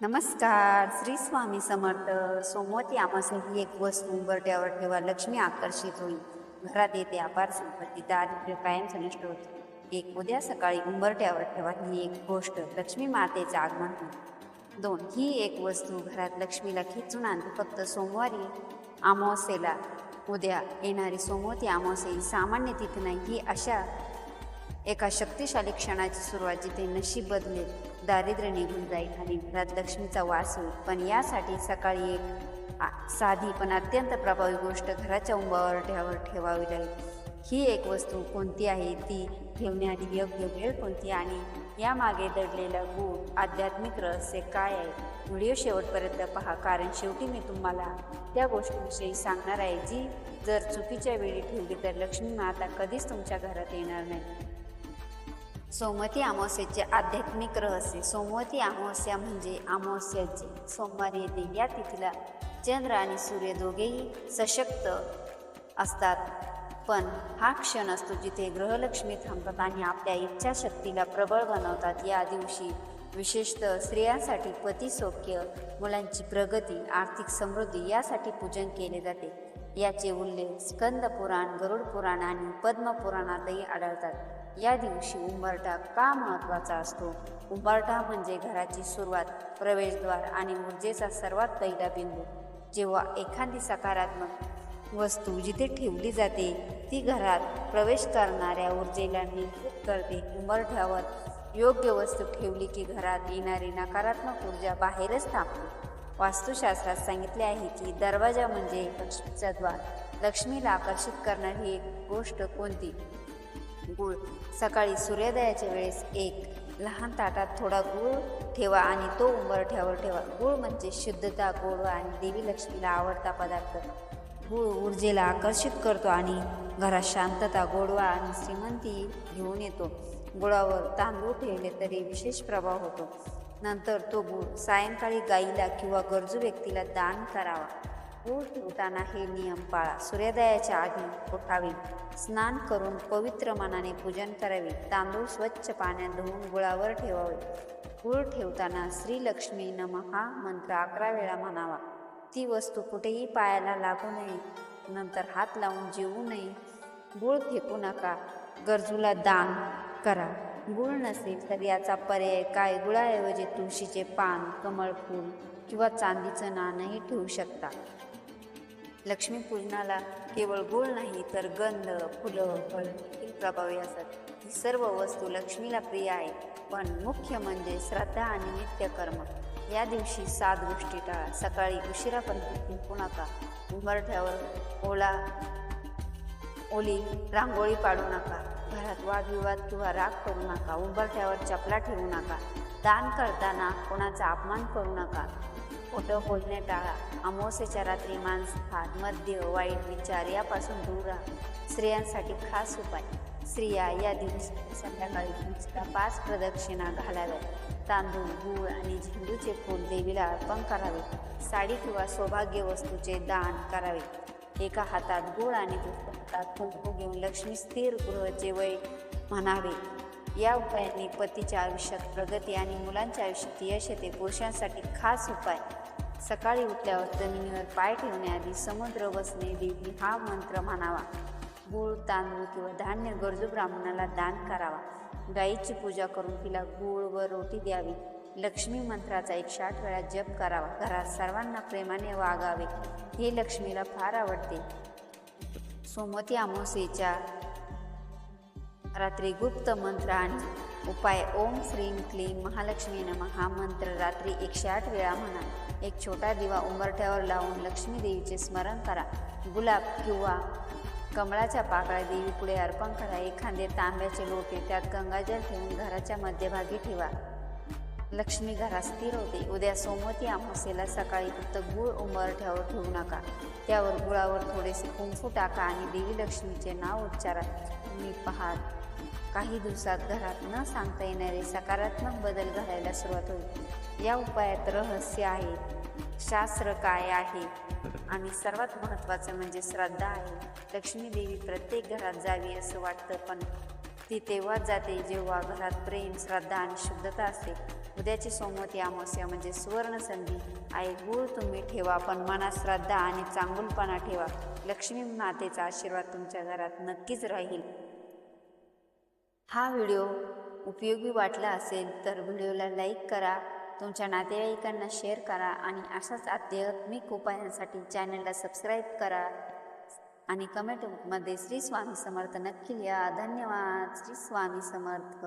नमस्कार. श्री स्वामी समर्थ. सोमवती आमासे ही एक वस्तू उंबरट्यावर ठेवा लक्ष्मी आकर्षित होईल. घरात येते अपार संपत्ती दारिद्र्य कायम सनिष्ट होते. एक उद्या सकाळी उंबरट्यावर ठेवा ही एक गोष्ट लक्ष्मी मातेचं आगमन होईल. दोन ही एक वस्तू घरात लक्ष्मीला खिचून आणते फक्त सोमवारी अमावस्येला उद्या येणारी सोमवती अमावस्या ही सामान्य तिथी नाही ही अशा एका शक्तिशाली क्षणाची सुरुवात जिथे नशीब बदलेल. दारिद्र्य निघून जाईल आणि घरात लक्ष्मीचा वास होईल. पण यासाठी सकाळी एक साधी पण अत्यंत प्रभावी गोष्ट घराच्या उंबावर ठेवावर ठेवावी लागेल. ही एक वस्तू कोणती आहे ती ठेवण्याआधी योग्य वेळ कोणती आणि यामागे दडलेला गुण आध्यात्मिक रहस्य काय आहे? व्हिडिओ शेवटपर्यंत पहा कारण शेवटी मी तुम्हाला त्या गोष्टीविषयी सांगणार आहे जी जर चुकीच्या वेळी ठेवली तर लक्ष्मी माता कधीच तुमच्या घरात येणार नाही. सोमवती अमावस्येचे आध्यात्मिक रहस्य. सोमवती अमावस्या म्हणजे अमावस्याचे सोमवारी येते या तिथीला चंद्र आणि सूर्य दोघेही सशक्त असतात. पण हा क्षण असतो जिथे ग्रहलक्ष्मी थांबतात आणि आपल्या इच्छाशक्तीला प्रबळ बनवतात. या दिवशी विशेषतः स्त्रियांसाठी पती सौख्य मुलांची प्रगती आर्थिक समृद्धी यासाठी पूजन केले जाते. याचे उल्लेख स्कंद पुराण गरुड पुराण आणि पद्म पुराणातही आढळतात. या दिवशी उंबरठा का महत्त्वाचा असतो? उंबरठा म्हणजे घराची सुरुवात प्रवेशद्वार आणि ऊर्जेचा सर्वात पहिला बिंदू. जेव्हा एखादी सकारात्मक वस्तू जिथे ठेवली जाते ती घरात प्रवेश करणाऱ्या ऊर्जेला नियंत्रित करते. उंबरठ्यावर योग्य वस्तू ठेवली की घरात येणारी नकारात्मक ऊर्जा बाहेरच थांबते. वास्तुशास्त्रात सांगितले आहे की दरवाजा म्हणजे लक्ष्मीचा द्वार. लक्ष्मीला आकर्षित करणारी एक गोष्ट कोणती? गुळ. सकाळी सूर्योदयाच्या वेळेस एक लहान ताटात थोडा गुळ ठेवा आणि तो उंबरठ्यावर ठेवा. गुळ म्हणजे शुद्धता गोडवा आणि देवी लक्ष्मीला आवडता पदार्थ. गुळ ऊर्जेला आकर्षित करतो आणि घरात शांतता गोडवा आणि श्रीमंती घेऊन येतो. गुळावर तांदूळ ठेवले तरी विशेष प्रभाव होतो. नंतर तो गुळ सायंकाळी गाईला किंवा गरजू व्यक्तीला दान करावा. गूळ ठेवताना हे नियम पाळा. सूर्योदयाच्या आधी उठावे. स्नान करून पवित्र मनाने पूजन करावे. तांदूळ स्वच्छ पाण्यात धुवून गुळावर ठेवावे. गूळ ठेवताना श्रीलक्ष्मी नम हा मंत्र अकरा वेळा म्हणावा. ती वस्तू कुठेही पायाला लागू नये. नंतर हात लावून जेवू नये. गूळ फेकू नका. गरजूला दान करा. गुळ नसेल तर याचा पर्याय काय? गुळाऐवजी तुळशीचे पान कमळ फूल किंवा चांदीचं नाणंही ठेवू शकता. लक्ष्मीपूजनाला केवळ गुळ नाही तर गंध फुलं फळ देखील प्रभावी असतात. ही सर्व वस्तू लक्ष्मीला प्रिय आहे पण मुख्य म्हणजे श्रद्धा आणि नित्यकर्म. या दिवशी सात गोष्टी टाळा. सकाळी उशिरापर्यंत झोपू नका उंबरठ्यावर ओला ओली रांगोळी पाडू नका. घरात वादविवाद किंवा राग करू नका. उंबरठ्यावर चपला ठेवू नका. दान करताना कोणाचा अपमान करू नका. खोटं बोलणे टाळा. अमावस्येच्या रात्री मांसभात मद्य वाईट विचार यापासून दूर राहा. स्त्रियांसाठी खास उपाय. स्त्रिया या दिवशी संध्याकाळी तुमच्या पाच प्रदक्षिणा घालाव्यात. तांदूळ गूळ आणि झेंडूचे फूल देवीला अर्पण करावे. साडी किंवा सौभाग्य वस्तूचे दान करावे. एका हातात गुळ आणि दुसऱ्या हातात कुंकू घेऊन लक्ष्मी स्थिर गृहचे वय म्हणावे. या उपायांनी पतीच्या आयुष्यात प्रगती आणि मुलांच्या आयुष्यात यश येते. पुरुषांसाठी खास उपाय. सकाळी उठल्यावर जमिनीवर पाय ठेवण्याआधी समुद्र वसणे देवी हा मंत्र म्हणावा. गूळ तांदूळ किंवा धान्य गरजू ब्राह्मणाला दान करावा. गायीची पूजा करून तिला गूळ व रोटी द्यावी. लक्ष्मी मंत्राचा एकशे आठ वेळा जप करावा. घरात सर्वांना प्रेमाने वागावे. हे लक्ष्मीला फार आवडते. सोमती अमावस्येच्या रात्री गुप्त मंत्र आणि उपाय ओम श्रीम क्लीम महालक्ष्मी नम. हा मंत्र रात्री एकशे आठ वेळा म्हणा. एक छोटा दिवा उंबरठ्यावर लावून लक्ष्मी देवीचे स्मरण करा. गुलाब किंवा कमळाच्या पाकळ्या देवी पुढे अर्पण करा. एखादे तांब्याचे लोटे त्यात गंगाजल ठेवून घराच्या मध्यभागी ठेवा. लक्ष्मी घरात स्थिर होते. उद्या सोमवती अमावस्येला सकाळी फक्त गुळ उंबरठ्यावर ठेवू नका. त्यावर गुळावर थोडेसे कुंकू टाका आणि देवी लक्ष्मीचे नाव उच्चारा. मी पाहात काही दिवसात घरात न सांगता येणारे सकारात्मक बदल घडायला सुरुवात होईल. या उपायात रहस्य आहे शास्त्र काय आहे आणि सर्वात महत्त्वाचं म्हणजे श्रद्धा आहे. लक्ष्मी देवी प्रत्येक घरात जावी असं वाटतं पण ती तेव्हाच जाते जेव्हा घरात प्रेम श्रद्धा आणि शुद्धता असते. उद्याची सोमवती अमावस्या म्हणजे सुवर्ण संधी आहे गुळ तुम्ही ठेवा पण मनात श्रद्धा आणि चांगुलपणा ठेवा. लक्ष्मी मातेचा आशीर्वाद तुमच्या घरात नक्कीच राहील. हा व्हिडिओ उपयोगी वाटला असेल तर व्हिडिओला लाईक करा तुमच्या नातेवाईकांना शेअर करा आणि अशाच आध्यात्मिक उपायांसाठी चॅनलला सबस्क्राईब करा. आणि कमेंटमध्ये श्री स्वामी समर्थ नक्की लिहा. धन्यवाद. श्री स्वामी समर्थ.